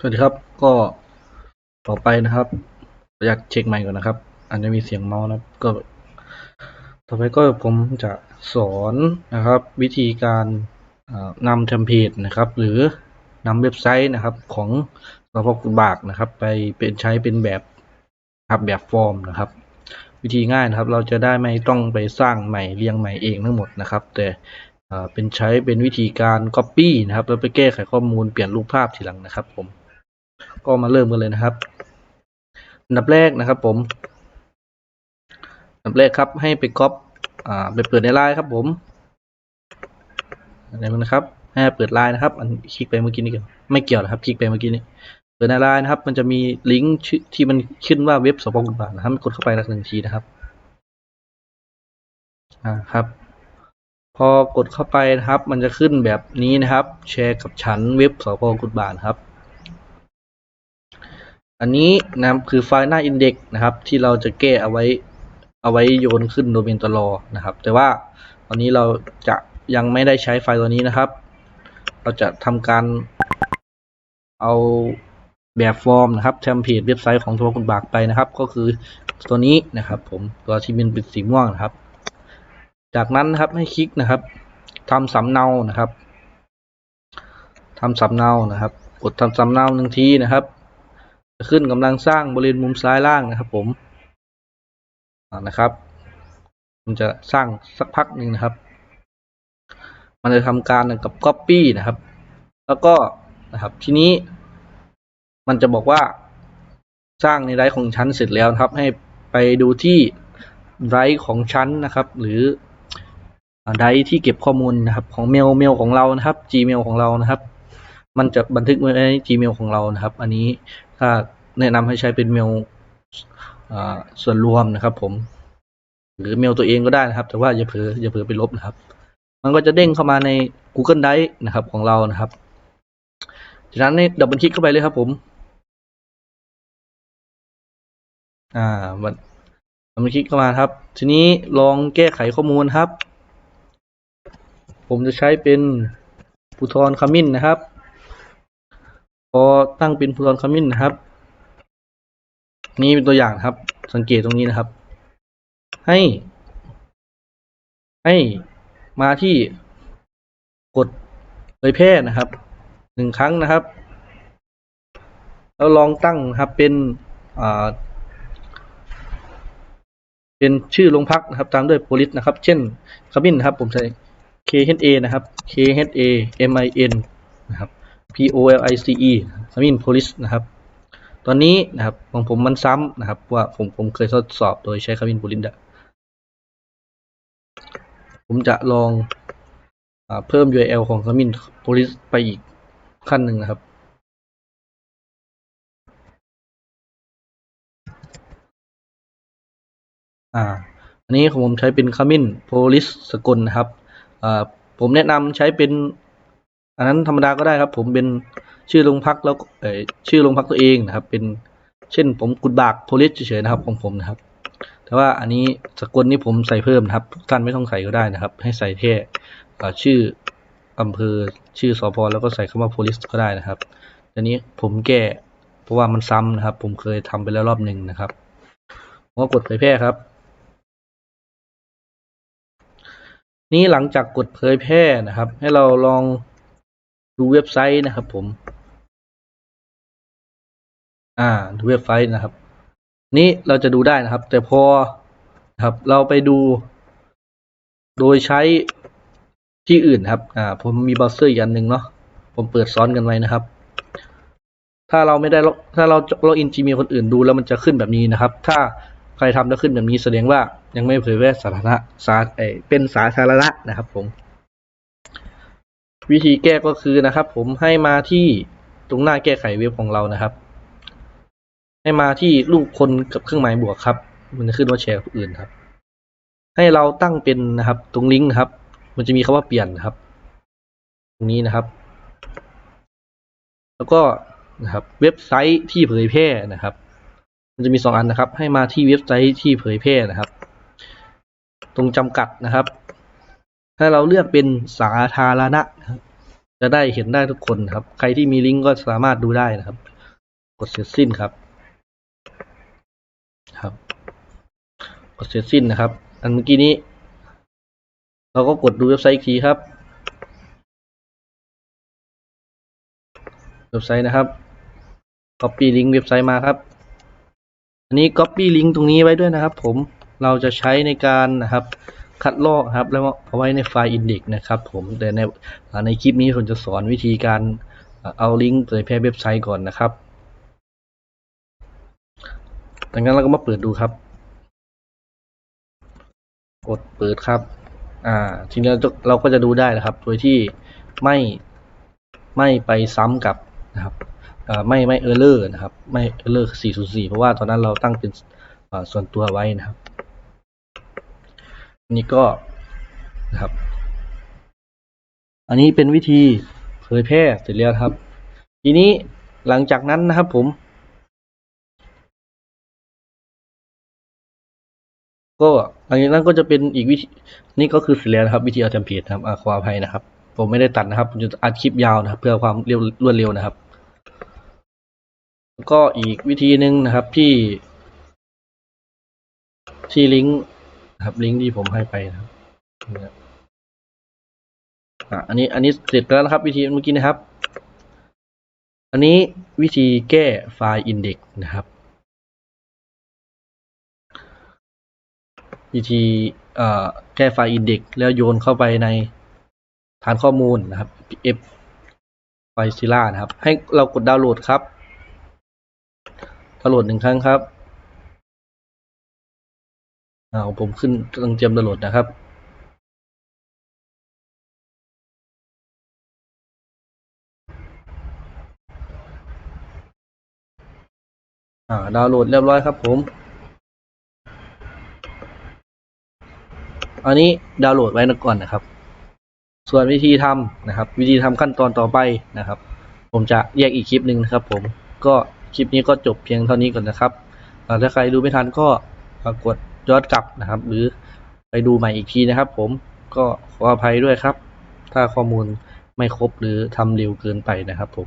สวัสดีครับ ก็ต่อไปนะครับ อยากเช็คใหม่ก่อนนะครับ อาจจะมีเสียงเมาส์นะครับก็ ต่อไปก็ผมจะสอนนะครับ วิธีการนำเทมเพลตนะครับ หรือนำเว็บไซต์นะครับของสพกุบากนะครับ ไปเป็นใช้เป็นแบบครับแบบฟอร์มนะครับ วิธีง่ายนะครับ เราจะได้ไม่ต้องไปสร้างใหม่เรียงใหม่เองทั้งหมดนะครับ แต่เอ่อเป็นใช้เป็นวิธีการ Copy นะครับ แล้วไปแก้ไขข้อมูลเปลี่ยนรูปภาพทีหลังนะครับผม ก็มาเริ่มกันเลยนะครับอันดับแรกนะครับผมอันดับแรกครับให้ไปก๊อปอ่าไปเปิดในไลน์ครับผมอะไรมั้งนะครับให้เปิดไลน์นะครับ อันคลิกไปเมื่อกี้นี่เกี่ยวไม่เกี่ยวนะครับ คลิกไปเมื่อกี้นี้เปิดในไลน์นะครับ มันจะมีลิงก์ที่มันขึ้นว่าเว็บสปองกุบาทนะครับกดเข้าไปสักหนึ่งทีนะครับอ่าครับ พอกดเข้าไปนะครับ มันจะขึ้นแบบนี้นะครับ แชร์กับฉันเว็บสพกุบาทครับ อันนี้นะครับคือไฟล์หน้า index นะครับ ที่เราจะแก้เอาไว้เอาไว้โยนขึ้นโดเมนตลอนะครับ แต่ว่าตอนนี้เราจะยังไม่ได้ใช้ไฟล์ตัวนี้นะครับ เราจะทำการเอาแบบฟอร์มนะครับเทมเพลตเว็บไซต์ของตัวคุณบากไปนะครับ ก็คือตัวนี้นะครับผมตัวที่มันเป็นสีม่วงนะครับ จากนั้นนะครับให้คลิกนะครับทำสำเนานะครับทำสำเนานะครับ กดทำสำเนาหนึ่งทีนะครับ ขึ้นกำลังสร้างบริเวณมุมซ้ายล่างนะครับผมนะครับ มันจะสร้างสักพักหนึ่งนะครับ มันจะทำการกับ Copy นะครับ แล้วก็นะครับทีนี้ มันจะบอกว่าสร้างในไดร์ของชั้นเสร็จแล้วนะครับ ให้ไปดูที่ไดร์ของชั้นนะครับ หรือไดร์ที่เก็บข้อมูลนะครับ ของเมลเมลของเรานะครับ Gmail ของเรานะครับ มันจะบันทึกไว้ใน Gmail ของเรานะครับ อันนี้ ถ้าแนะนำให้ใช้เป็นเมลส่วนรวมนะครับ ผม หรือเมลตัวเองก็ได้นะครับ แต่ว่าอย่าเผลออย่าเผลอไปลบนะครับ มันก็จะเด้งเข้ามาใน Google Drive นะครับ ของเรานะครับจากนั้นเนี่ยดับเบิลคลิกเข้าไปเลยครับ ผม อ่ามันดับเบิลคลิกเข้ามาครับ ทีนี้ลองแก้ไขข้อมูลครับ ผมจะใช้เป็นภูทรขมิ้นนะครับ พอตั้งเป็นภูทรขมิ้นนะครับ นี่เป็นตัวอย่างครับ สังเกตตรงนี้นะครับ ให้ ให้มาที่กดเผยแพร่นะครับหนึ่งครั้งนะครับ แล้วลองตั้งครับเป็นอ่าเป็นชื่อโรงพักนะครับ ตามด้วย police นะครับ เช่นขมิ้นนะครับ ผมใช้ KHA นะครับ KHA MIN นะครับ P O L I C E ขมิ้น police นะครับ ตอนนี้นะครับของผมมันซ้ำนะครับ ว่าผมผมเคยทดสอบโดยใช้ขมิ้น police ะผมจะลองอเพิ่ม URL ของขมิ้น police ไปอีกขั้นหนึ่งนะครับอ่าอันนี้ของผมใช้เป็นขมิ้นโพลิสสกลนะครับ ผมแนะนำใช้เป็น อันนั้นธรรมดาก็ได้ครับ ผมเป็นชื่อโรงพักแล้วเออชื่อโรงพักตัวเองนะครับ เป็นเช่นผมกุดบากโพลิสเฉยๆนะครับของผมนะครับ แต่ว่าอันนี้สกุลนี่ผมใส่เพิ่มนะครับท่านไม่ต้องใส่ก็ได้นะครับ ให้ใส่แค่อชื่ออำเภอชื่อสพแล้วก็ใส่คำว่าโพลิสก็ได้นะครับอันนี้ผมแก้เพราะว่ามันซ้ำนะครับ ผมเคยทำไปแล้วรอบหนึ่งนะครับผมก็กดเผยแพร่ครับ นี่หลังจากกดเผยแพร่นะครับ ให้เราลอง ดูเว็บไซต์นะครับผม อ่า ดูเว็บไซต์นะครับ นี่เราจะดูได้นะครับ แต่พอครับ เราไปดู โดยใช้ที่อื่นครับ อ่า ผมมีเบราว์เซอร์อีกอันหนึ่งเนาะ ผมเปิดซ้อนกันไว้นะครับ ถ้าเราไม่ได้ถ้าเราล็อกอิน Gmail คนอื่นดูแล้วมันจะขึ้นแบบนี้นะครับ ถ้าใครทำแล้วขึ้นแบบนี้แสดงว่ายังไม่เผยแพร่สาธารณะสาเป็นสาธารณะนะครับผม วิธีแก้ก็คือนะครับ ผมให้มาที่ตรงหน้าแก้ไขเว็บของเรานะครับ ให้มาที่รูปคนกับเครื่องหมายบวกครับ มันจะขึ้นว่าแชร์กับผู้อื่นครับ ให้เราตั้งเป็นนะครับ ตรงลิงก์นะครับ มันจะมีคำว่าเปลี่ยนนะครับ ตรงนี้นะครับ แล้วก็นะครับ เว็บไซต์ที่เผยแพร่นะครับ มันจะมีสองอันนะครับ ให้มาที่เว็บไซต์ที่เผยแพร่นะครับ ตรงจำกัดนะครับ ถ้าเราเลือกเป็นสาธารณะนะครับจะได้เห็นได้ทุกคนครับ ใครที่มีลิงก์ก็สามารถดูได้นะครับ กดเสร็จสิ้นครับ ครับ กดเสร็จสิ้นนะครับ อันเมื่อกี้นี้ เราก็กดดูเว็บไซต์อีกทีครับ เว็บไซต์นะครับ copy link เว็บไซต์มาครับ อันนี้ copy link ตรงนี้ไว้ด้วยนะครับ ผม เราจะใช้ในการนะครับ คัดลอกครับ แล้วเอาไว้ในไฟล์ index นะครับผมแต่ในในคลิปนี้ผมจะสอนวิธีการเอาลิงก์เผยแพร่เว็บไซต์ก่อนนะครับดังนั้นเราก็มาเปิดดูครับ กดเปิดครับ อ่า ทีนี้เราก็จะดูได้นะครับ โดยที่ไม่ไม่ไปซ้ำกับนะครับไม่ไม่เออร์เลอร์นะครับ ไม่เออร์เลอร์404 เพราะว่าตอนนั้นเราตั้งเป็นส่วนตัวไว้นะครับ นี่ก็นะครับ อันนี้เป็นวิธีเผยแพร่เสร็จแล้วครับ ทีนี้หลังจากนั้นนะครับผม ก็หลังจากนั้นก็จะเป็นอีกวิธีนี่ก็คือเสร็จแล้วนะครับ วิธีเอาจำเพจนะครับอาขออภัยนะครับ ผมไม่ได้ตัดนะครับผมจะอัดคลิปยาวนะครับ เพื่อความเร็วรวดเร็วนะครับ ก็อีกวิธีหนึ่งนะครับที่ที่ลิงก์ ครับลิงก์ที่ผมให้ไปนะครับอะอันนี้อันนี้เสร็จแล้วนะครับ วิธีเมื่อกี้นะครับ อันนี้วิธีแก้ไฟล์ index นะครับ วิธีแก้ไฟล์ index แล้วโยนเข้าไปในฐานข้อมูลนะครับ f ไฟล์ Zilla นะครับ ให้เรากดดาวน์โหลดครับดาวน์โหลดหนึ่งครั้งครับ อ่าผมขึ้นกำลังเตรียมดาวน์โหลดนะครับอ่าดาวน์โหลดเรียบร้อยครับผม อันนี้ดาวน์โหลดไว้ก่อนนะครับ ส่วนวิธีทำนะครับ วิธีทำขั้นตอนต่อไปนะครับ ผมจะแยกอีกคลิปหนึ่งนะครับ ผมก็คลิปนี้ก็จบเพียงเท่านี้ก่อนนะครับถ้าใครดูไม่ทันก็กด ย้อนกลับนะครับ หรือไปดูใหม่อีกทีนะครับ ผมก็ขออภัยด้วยครับ ถ้าข้อมูลไม่ครบหรือทำเร็วเกินไปนะครับผม